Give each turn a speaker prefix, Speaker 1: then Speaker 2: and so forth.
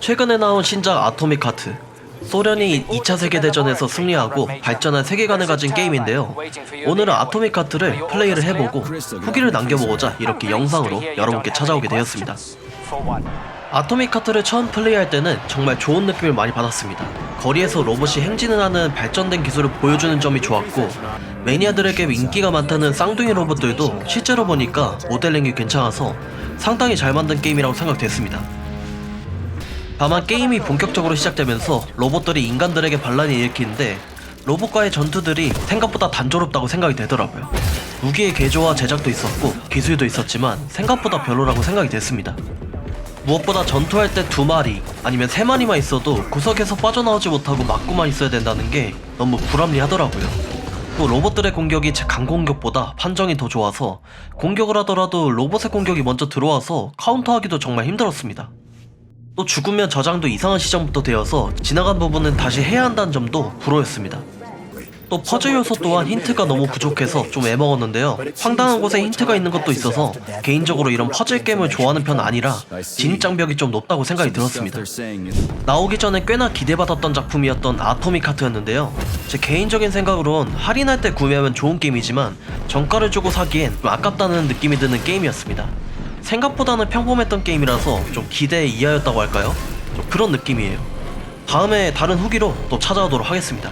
Speaker 1: 최근에 나온 신작 아토믹 하트. 소련이 2차 세계대전에서 승리하고 발전한 세계관을 가진 게임인데요. 오늘은 아토믹 하트를 플레이를 해보고 후기를 남겨보고자 이렇게 영상으로 여러분께 찾아오게 되었습니다. 아토믹 카트를 처음 플레이할 때는 정말 좋은 느낌을 많이 받았습니다. 거리에서 로봇이 행진을 하는 발전된 기술을 보여주는 점이 좋았고 매니아들에게 인기가 많다는 쌍둥이 로봇들도 실제로 보니까 모델링이 괜찮아서 상당히 잘 만든 게임이라고 생각됐습니다. 다만 게임이 본격적으로 시작되면서 로봇들이 인간들에게 반란을 일으키는데 로봇과의 전투들이 생각보다 단조롭다고 생각이 되더라고요. 무기의 개조와 제작도 있었고 기술도 있었지만 생각보다 별로라고 생각이 됐습니다. 무엇보다 전투할 때 두 마리 아니면 세 마리만 있어도 구석에서 빠져나오지 못하고 막고만 있어야 된다는 게 너무 불합리하더라고요. 또 로봇들의 공격이 제 강공격보다 판정이 더 좋아서 공격을 하더라도 로봇의 공격이 먼저 들어와서 카운터하기도 정말 힘들었습니다. 또 죽으면 저장도 이상한 시점부터 되어서 지나간 부분은 다시 해야 한다는 점도 불호였습니다. 또 퍼즐 요소 또한 힌트가 너무 부족해서 좀 애먹었는데요. 황당한 곳에 힌트가 있는 것도 있어서 개인적으로 이런 퍼즐 게임을 좋아하는 편 아니라 진입 장벽이 좀 높다고 생각이 들었습니다. 나오기 전에 꽤나 기대받았던 작품이었던 아토믹 하트였는데요. 제 개인적인 생각으론 할인할 때 구매하면 좋은 게임이지만 정가를 주고 사기엔 좀 아깝다는 느낌이 드는 게임이었습니다. 생각보다는 평범했던 게임이라서 좀 기대 이하였다고 할까요? 좀 그런 느낌이에요. 다음에 다른 후기로 또 찾아오도록 하겠습니다.